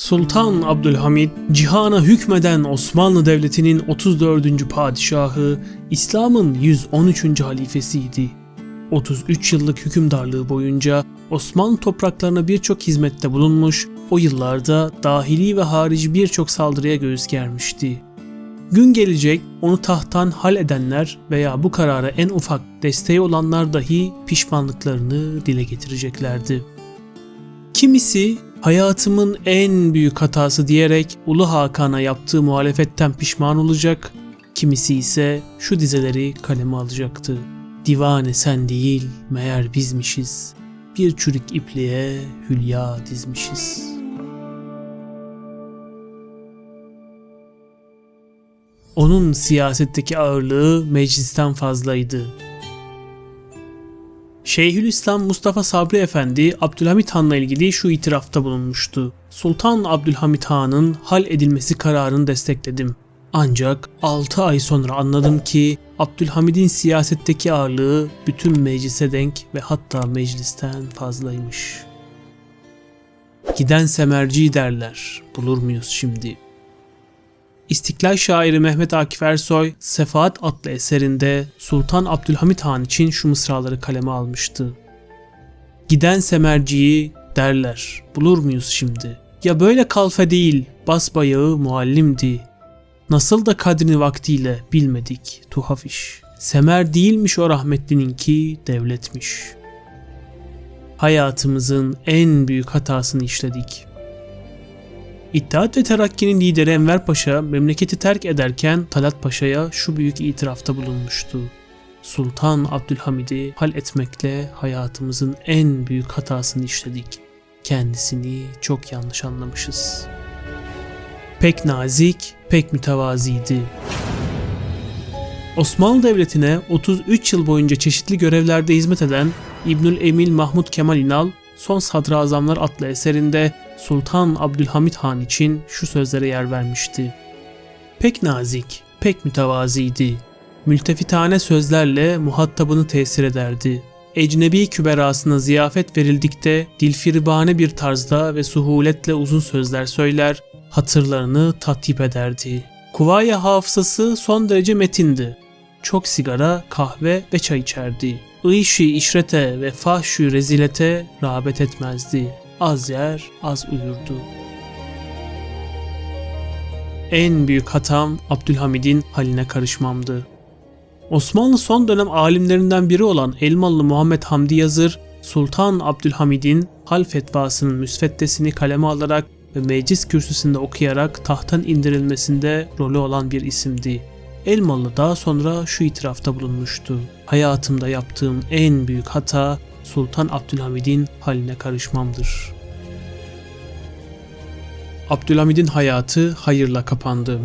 Sultan Abdülhamid, cihana hükmeden Osmanlı Devleti'nin 34. padişahı, İslam'ın 113. halifesiydi. 33 yıllık hükümdarlığı boyunca Osmanlı topraklarına birçok hizmette bulunmuş, o yıllarda dahili ve harici birçok saldırıya göğüs germişti. Gün gelecek onu tahttan hal edenler veya bu karara en ufak desteği olanlar dahi pişmanlıklarını dile getireceklerdi. Kimisi hayatımın en büyük hatası diyerek Ulu Hakan'a yaptığı muhalefetten pişman olacak, kimisi ise şu dizeleri kaleme alacaktı. Divane sen değil, meğer bizmişiz. Bir çürük ipliğe hülya dizmişiz. Onun siyasetteki ağırlığı meclisten fazlaydı. Şeyhülislam Mustafa Sabri Efendi Abdülhamit Han'la ilgili şu itirafta bulunmuştu. Sultan Abdülhamit Han'ın hal edilmesi kararını destekledim. Ancak 6 ay sonra anladım ki Abdülhamid'in siyasetteki ağırlığı bütün meclise denk ve hatta meclisten fazlaymış. Giden semerci derler, bulur muyuz şimdi? İstiklal şairi Mehmet Akif Ersoy, Sefaat adlı eserinde Sultan Abdülhamit Han için şu mısraları kaleme almıştı. Giden semerciyi derler, bulur muyuz şimdi? Ya böyle kalfe değil, basbayağı muallimdi. Nasıl da kadrini vaktiyle bilmedik, tuhaf iş. Semer değilmiş o rahmetlininki, devletmiş. Hayatımızın en büyük hatasını işledik.'' İttihat ve Terakki'nin lideri Enver Paşa memleketi terk ederken Talat Paşa'ya şu büyük itirafta bulunmuştu. Sultan Abdülhamid'i hal etmekle hayatımızın en büyük hatasını işledik. Kendisini çok yanlış anlamışız. Pek nazik, pek mütevaziydi. Osmanlı Devleti'ne 33 yıl boyunca çeşitli görevlerde hizmet eden İbnül Emil Mahmud Kemal İnal, Son Sadrazamlar adlı eserinde Sultan Abdülhamit Han için şu sözlere yer vermişti. Pek nazik, pek mütevaziydi. Mültefitane sözlerle muhatabını tesir ederdi. Ecnebi küberasına ziyafet verildikte dilfiribane bir tarzda ve suhuletle uzun sözler söyler, hatırlarını tatip ederdi. Kuvaya hafızası son derece metindi. Çok sigara, kahve ve çay içerdi. Iyşi işrete ve fahşü rezilete rağbet etmezdi az yer, az uyurdu. En büyük hatam Abdülhamid'in haline karışmamdı. Osmanlı son dönem alimlerinden biri olan Elmalı Muhammed Hamdi Yazır, Sultan Abdülhamid'in hal fetvasının müsveddesini kaleme alarak ve meclis kürsüsünde okuyarak tahttan indirilmesinde rolü olan bir isimdi. Elmalı daha sonra şu itirafta bulunmuştu. Hayatımda yaptığım en büyük hata Sultan Abdülhamid'in haline karışmamdır. Abdülhamid'in hayatı hayırla kapandı.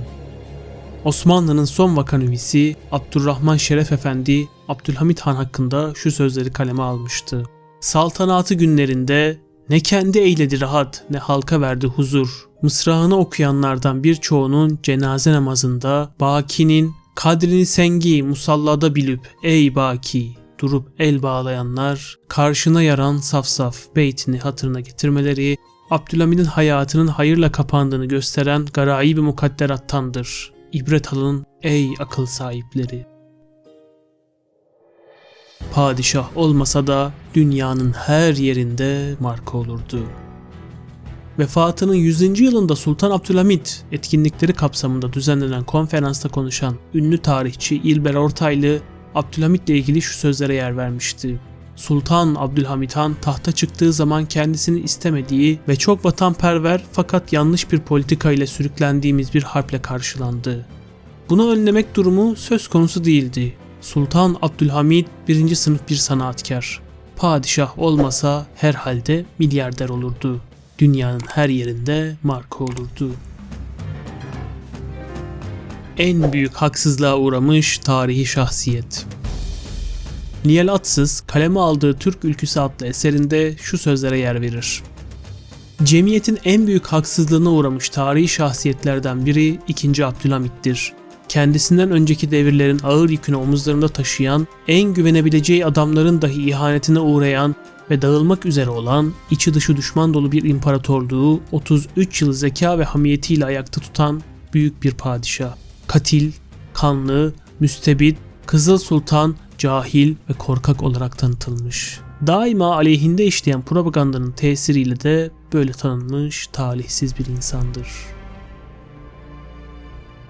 Osmanlı'nın son vakanüvisi Abdurrahman Şeref Efendi Abdülhamid Han hakkında şu sözleri kaleme almıştı. Saltanatı günlerinde ne kendi eyledi rahat ne halka verdi huzur. Mısrağını okuyanlardan birçoğunun cenaze namazında Baki'nin kadrini sengi musallada bilip ey Baki durup el bağlayanlar karşına yaran saf saf beytini hatırına getirmeleri Abdülhamid'in hayatının hayırla kapandığını gösteren garayi bir mukadderattandır. İbret alın ey akıl sahipleri. Padişah olmasa da dünyanın her yerinde marka olurdu. Vefatının 100. yılında Sultan Abdülhamit etkinlikleri kapsamında düzenlenen konferansta konuşan ünlü tarihçi İlber Ortaylı Abdülhamit ile ilgili şu sözlere yer vermişti. Sultan Abdülhamit Han tahta çıktığı zaman kendisini istemediği ve çok vatanperver fakat yanlış bir politika ile sürüklendiğimiz bir harple karşılandı. Bunu önlemek durumu söz konusu değildi. Sultan Abdülhamid birinci sınıf bir sanatkar. Padişah olmasa herhalde milyarder olurdu. Dünyanın her yerinde marka olurdu. En büyük haksızlığa uğramış tarihi şahsiyet. Niyel Atsız kaleme aldığı Türk Ülküsü adlı eserinde şu sözlere yer verir. Cemiyetin en büyük haksızlığına uğramış tarihi şahsiyetlerden biri 2. Abdülhamit'tir. Kendisinden önceki devirlerin ağır yükünü omuzlarında taşıyan, en güvenebileceği adamların dahi ihanetine uğrayan, ve dağılmak üzere olan içi dışı düşman dolu bir imparatorluğu 33 yıl zeka ve hamiyetiyle ayakta tutan büyük bir padişah. Katil, kanlı, müstebit, Kızıl Sultan cahil ve korkak olarak tanıtılmış. Daima aleyhinde işleyen propagandanın tesiriyle de böyle tanınmış talihsiz bir insandır.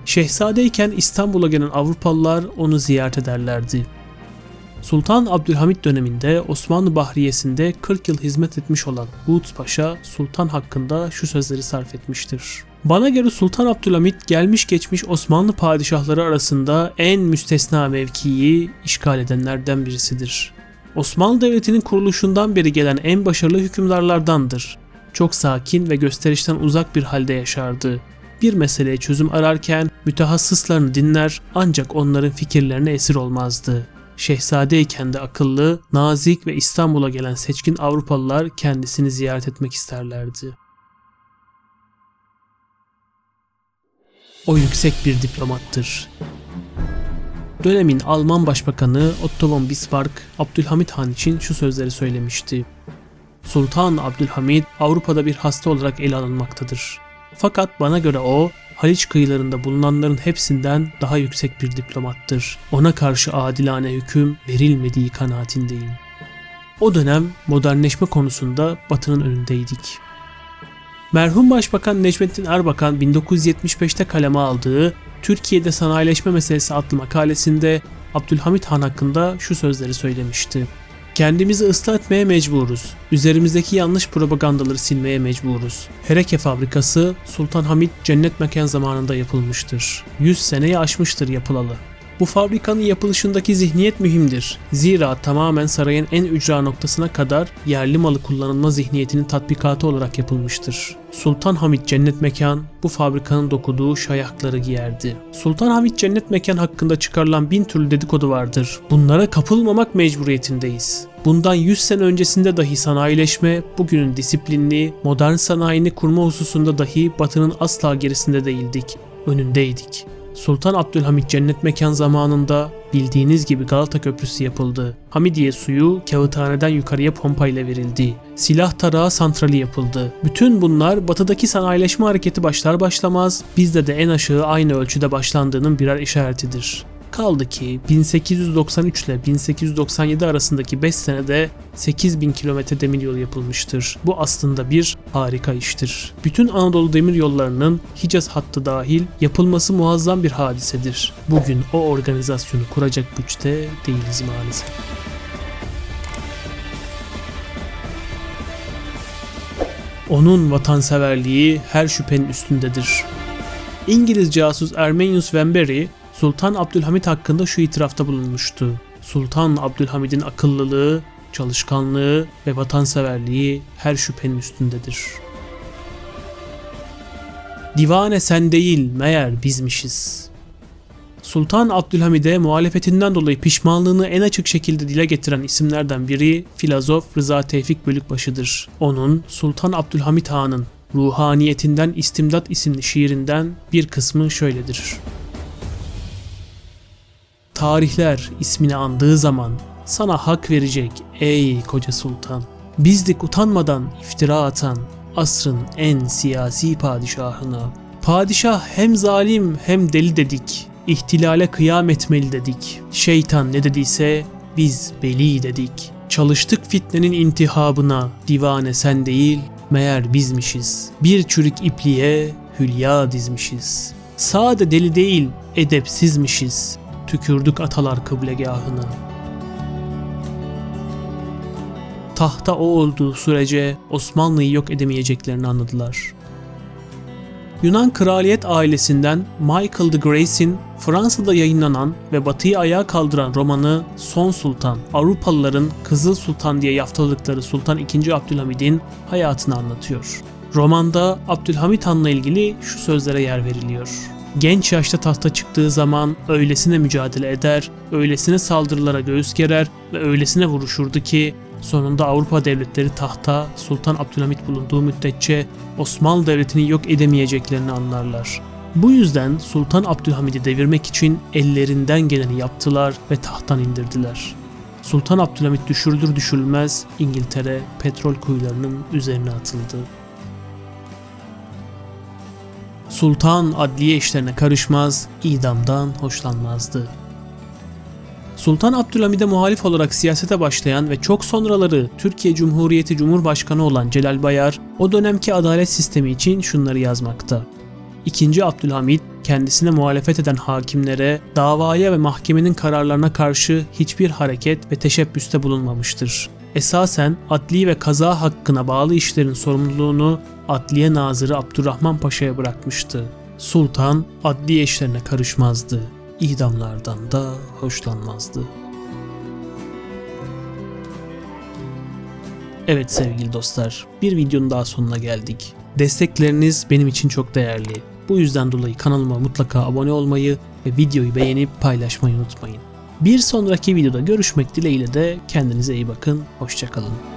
Şehzadeyken İstanbul'a gelen Avrupalılar onu ziyaret ederlerdi. Sultan Abdülhamit döneminde Osmanlı Bahriyesi'nde 40 yıl hizmet etmiş olan Buğut Paşa Sultan hakkında şu sözleri sarf etmiştir. Bana göre Sultan Abdülhamit gelmiş geçmiş Osmanlı padişahları arasında en müstesna mevkiyi işgal edenlerden birisidir. Osmanlı Devleti'nin kuruluşundan beri gelen en başarılı hükümdarlardandır. Çok sakin ve gösterişten uzak bir halde yaşardı. Bir meseleye çözüm ararken mütehassıslarını dinler ancak onların fikirlerine esir olmazdı. Şehzadeyken de akıllı, nazik ve İstanbul'a gelen seçkin Avrupalılar kendisini ziyaret etmek isterlerdi. O yüksek bir diplomattır. Dönemin Alman Başbakanı Otto von Bismarck, Abdülhamit Han için şu sözleri söylemişti. Sultan Abdülhamit Avrupa'da bir hasta olarak ele alınmaktadır. Fakat bana göre o, Haliç kıyılarında bulunanların hepsinden daha yüksek bir diplomattır. Ona karşı adilane hüküm verilmediği kanaatindeyim. O dönem modernleşme konusunda Batı'nın önündeydik. Merhum Başbakan Necmettin Erbakan 1975'te kaleme aldığı Türkiye'de Sanayileşme Meselesi adlı makalesinde Abdülhamit Han hakkında şu sözleri söylemişti. Kendimizi ıslah etmeye mecburuz. Üzerimizdeki yanlış propagandaları silmeye mecburuz. Hereke fabrikası Sultan Hamid cennet mekan zamanında yapılmıştır. 100 seneyi aşmıştır yapılalı. Bu fabrikanın yapılışındaki zihniyet mühimdir. Zira tamamen sarayın en ücra noktasına kadar yerli malı kullanılma zihniyetinin tatbikatı olarak yapılmıştır. Sultan Hamid Cennet Mekan bu fabrikanın dokuduğu şayakları giyerdi. Sultan Hamid Cennet Mekan hakkında çıkarılan bin türlü dedikodu vardır. Bunlara kapılmamak mecburiyetindeyiz. Bundan 100 sene öncesinde dahi sanayileşme, bugünün disiplinli, modern sanayini kurma hususunda dahi batının asla gerisinde değildik, önündeydik. Sultan Abdülhamit cennet mekan zamanında bildiğiniz gibi Galata Köprüsü yapıldı. Hamidiye suyu kağıthaneden yukarıya pompa ile verildi. Silah tarağı santrali yapıldı. Bütün bunlar batıdaki sanayileşme hareketi başlar başlamaz bizde de en aşağı aynı ölçüde başlandığının birer işaretidir. Kaldı ki 1893 ile 1897 arasındaki 5 senede 8000 kilometre demiryolu yapılmıştır. Bu aslında bir harika iştir. Bütün Anadolu demiryollarının Hicaz hattı dahil yapılması muazzam bir hadisedir. Bugün o organizasyonu kuracak güçte değiliz maalesef. Onun vatanseverliği her şüphenin üstündedir. İngiliz casus Ermenius Vemberry Sultan Abdülhamit hakkında şu itirafta bulunmuştu. Sultan Abdülhamid'in akıllılığı, çalışkanlığı ve vatanseverliği her şüphenin üstündedir. Divane sen değil meğer bizmişiz. Sultan Abdülhamid'e muhalefetinden dolayı pişmanlığını en açık şekilde dile getiren isimlerden biri filozof Rıza Tevfik Bölükbaşı'dır. Onun Sultan Abdülhamit Han'ın Ruhaniyetinden İstimdat isimli şiirinden bir kısmı şöyledir. Tarihler ismini andığı zaman sana hak verecek ey koca sultan. Bizdik utanmadan iftira atan asrın en siyasi padişahına. Padişah hem zalim hem deli dedik. İhtilale kıyam etmeli dedik. Şeytan ne dediyse biz beli dedik. Çalıştık fitnenin intihabına. Divane sen değil meğer bizmişiz. Bir çürük ipliğe hülya dizmişiz. Sade deli değil edepsizmişiz tükürdük atalar kıblegahına. Tahta o olduğu sürece Osmanlı'yı yok edemeyeceklerini anladılar. Yunan kraliyet ailesinden Michael de Grace'in Fransa'da yayınlanan ve batıyı ayağa kaldıran romanı Son Sultan, Avrupalıların Kızıl Sultan diye yaftaladıkları Sultan II. Abdülhamid'in hayatını anlatıyor. Romanda Abdülhamit Han'la ilgili şu sözlere yer veriliyor genç yaşta tahta çıktığı zaman öylesine mücadele eder, öylesine saldırılara göğüs gerer ve öylesine vuruşurdu ki sonunda Avrupa devletleri tahta Sultan Abdülhamit bulunduğu müddetçe Osmanlı Devleti'ni yok edemeyeceklerini anlarlar. Bu yüzden Sultan Abdülhamid'i devirmek için ellerinden geleni yaptılar ve tahttan indirdiler. Sultan Abdülhamit düşürülür düşürülmez İngiltere petrol kuyularının üzerine atıldı. Sultan adliye işlerine karışmaz, idamdan hoşlanmazdı. Sultan Abdülhamid'e muhalif olarak siyasete başlayan ve çok sonraları Türkiye Cumhuriyeti Cumhurbaşkanı olan Celal Bayar, o dönemki adalet sistemi için şunları yazmakta. İkinci Abdülhamid, kendisine muhalefet eden hakimlere, davaya ve mahkemenin kararlarına karşı hiçbir hareket ve teşebbüste bulunmamıştır. Esasen adli ve kaza hakkına bağlı işlerin sorumluluğunu Adliye Nazırı Abdurrahman Paşa'ya bırakmıştı. Sultan adli işlerine karışmazdı. İdamlardan da hoşlanmazdı. Evet sevgili dostlar, bir videonun daha sonuna geldik. Destekleriniz benim için çok değerli. Bu yüzden dolayı kanalıma mutlaka abone olmayı ve videoyu beğenip paylaşmayı unutmayın. Bir sonraki videoda görüşmek dileğiyle de kendinize iyi bakın, hoşçakalın.